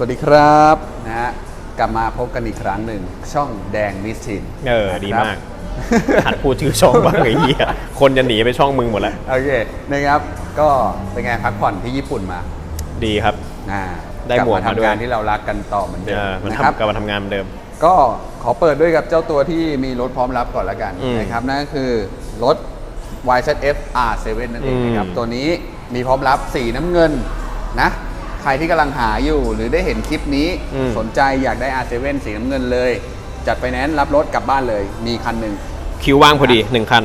วัสดีครับนะฮะกลับมาพบกันอีกครั้งหนึ่ง ช่องแดงมิสทินเออ ดีมากหัดพูดชื่อช่องบ้างไอ้เหี้ยคนจะหนีไปช่องมึงหมดแล้ว โอเคนะครับ ก็เป็นไงพักผ่อนที่ญี่ปุ่นมา ดีครับอ่าได้กลับหมวกมามาด้ทำวยงานที่เรารักกันต่อเหมือนเดิเอมอมันนะครับทำกลับมาทำงานเหมือนเดิม ก็ขอเปิดด้วยกับเจ้าตัวที่มีรถพร้อมรับก่อนละกันอืมนะครับนั่นก็คือรถ YZF R7 นั่นเองนะครับอืมตัวนี้มีพร้อมรับสีน้ำเงินนะ ใครที่กำลังหาอยู่หรือได้เห็นคลิปนี้สนใจอยากได้ R7 สีน้ำเงินเลย จัดไฟแนนซ์รับรถกลับบ้านเลย มีคันหนึ่งคิวว่างพอดีหนึ่งคัน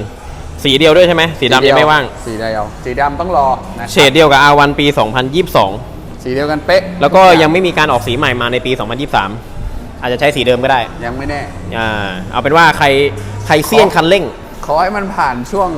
สีเดียวด้วยใช่ไหมสีดำยังไม่ว่าง สีเดียวสีดำต้องรอนะครับเฉดเดียวกับ R1 ปี 2022 สีเดียวกันเป๊ะแล้วก็ยังไม่มีการออกสีใหม่มาในปี 2023 อาจจะใช้สีเดิมก็ได้ยังไม่แน่ อ่าเอาเป็นว่าใครใครเซียนคันเร่ง ขอให้มันผ่านช่วง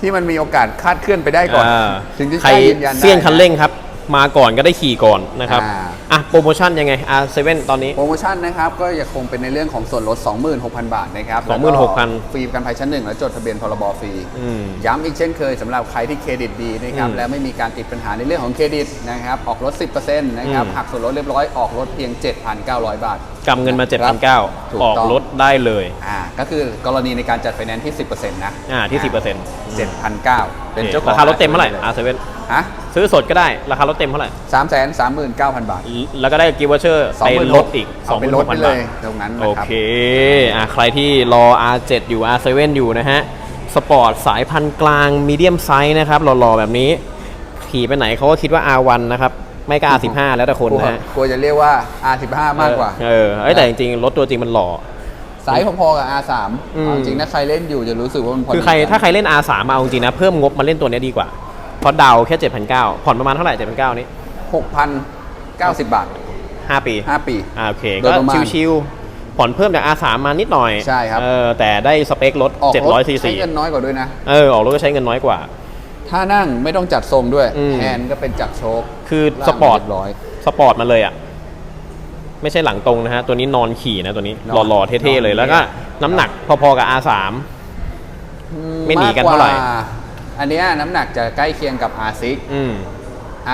ที่มันมีโอกาสคาดเคลื่อนไปได้ก่อนอ่าถึงจะใครกล้ายืนยันได้เซียนคันเร่งครับ มาก่อนก็ได้ขี่ก่อนนะครับอ่า อะโปรโมชั่นยังไง R7 ตอนนี้ โปรโมชั่นนะครับ ก็ยังคงเป็นในเรื่องของส่วนลด 26,000 บาทนะครับ26,000 แล้วก็ฟรีประกันภัยชั้นหนึ่งและจดทะเบียนพรบฟรี อืม ย้ำอีกเช่นเคยสำหรับใครที่เครดิตดีนะครับ อืมและไม่มีการติดปัญหาในเรื่องของเครดิตนะครับ ออกรถ 10%นะครับอืม หักส่วนลดเรียบร้อยออกรถเพียง 7,900 บาทกำเงินมาถู7,900กออกต้องรถได้เลยอ่าก็คือกรณีในการจัดไฟแนนซ์ที่ 10%นะอ่าที่ 10% 7,900เป็นเจ้าของ ราคารถเต็มเท่าไหร่ R7 ฮะ ซื้อสดก็ได้ราคารถเต็มเท่าไหร่สามแสนสามหมื่นเก้าพันบาท แล้วก็ได้กิฟต์วอเชอร์สองไปหมื่นลลดดอีกเอาไปลดไป26,000เลบาทยตรงนั้นโอนะครับเคอะใครที่รอ R7 อยู่ R7 อยู่นะฮะ สปอร์ตสายพันธุ์กลางมีเดียมไซส์นะครับหล่อๆแบบนี้ ขี่ไปไหนเขาก็คิดว่า R1 นะครับไม่ก็ R15 แล้วแต่คนกลัวนะฮะกลัวจะเรียกว่า R15 มากกว่า เออเอ้ยแต่จริงๆ รถตัวจริงมันหล่อไซส์พอๆกับ R3 อืมเอาจริงนะใครเล่นอยู่จะรู้สึกว่ามันพอดีคือใครกันถ้าใครเล่น R3 มาเอาจริงๆนะ เพิ่มงบมาเล่นตัวเนี้ยดีกว่า เพราะดาวแค่7,900ผ่อนประมาณเท่าไหร่7,900นี้ 6,090 บาท 5 ปี 5 ปีอ่าโอเค โดก็ยประมาณ ชิวๆผ่อนเพิ่มจาก R3 มานิดหน่อยใช่ครับ เออแต่ได้สเปครถออกรถ700 cc ใช้เงินน้อยกว่าด้วยนะ เออออกรถก็ใช้เงินน้อยกว่า ถ้านั่งไม่ต้องจัดทรงด้วยอืม แฮนด์ก็เป็นจัดโชคคือล่างสปอร์ตเรียบร้อย สปอร์ตมาเลยอะ ไม่ใช่หลังตรงนะฮะ ตัวนี้นอนขี่นะตัวนี้ นอนหล่อๆเท่ๆเลยนอนแล้วก็น้ำหนักพอๆกับ R3 ไม่หนีกันเท่าไหร่ มกว่ อันเนี้ยน้ำหนักจะใกล้เคียงกับ R6 อืม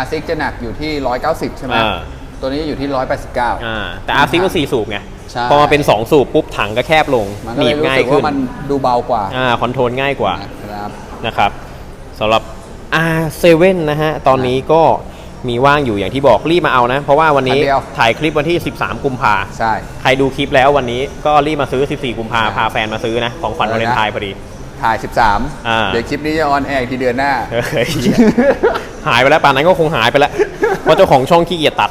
R6 จะหนักอยู่ที่ 190 ใช่ไหมอ่า ตัวนี้อยู่ที่ 189 อ่าแต่ R6 มันสี่สูบไงใช่ พอมาเป็น2สูบปุ๊บถังก็แคบลงมันหก็นีเลยบรู้ง่ายสึกขึ้นว่ามันดูเบากว่าอ่าคอนโทรลง่ายกว่า นะครับ นะครับสำหรับ R7 นะฮะ ตอนนี้ก็มีว่างอยู่อย่างที่บอกรีบมาเอานะ เพราะว่าวันนี้อันเดียว ถ่ายคลิปวันที่ 13 กุมภาใช่ ใครดูคลิปแล้ววันนี้ก็รีบมาซื้อ 14 กุมภาพาแฟนมาซื้อนะ ของขวัญเอวาอเลนะนไทน์พอดี ถ่าย อ่า 13 เดี๋ยวคลิปนี้จะออนแอร์อีกทีเดือนหน้า เฮ้ยหายไปแล้วป่านนั้นก็คงหายไปแล้ว เพราะเจ้าของช่องขี้เกียจตัด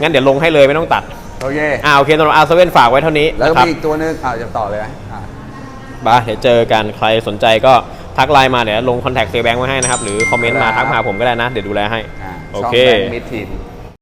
งั้นเดี๋ยวลงให้เลยไม่ต้องตัด โอเค อ่าโอเคสำหรับอาร์เซเว่นฝากไว้เท่านี้แล้วก็นะครับมีอีกตัวหนึงอ่าจะต่อเลยไหมอ่าบ้าเดี๋ยวเจอกันใครสนใจก็ทักไลน์มาเดี๋ยวลงคอนแทคเซแบงค์ไว้ให้นะครับ หรือคอมเมนต์มาครับทักมาหาผมก็ได้นะ เดี๋ยวดูแลให้อ่าโอช่องเคแบงค์มิดทีน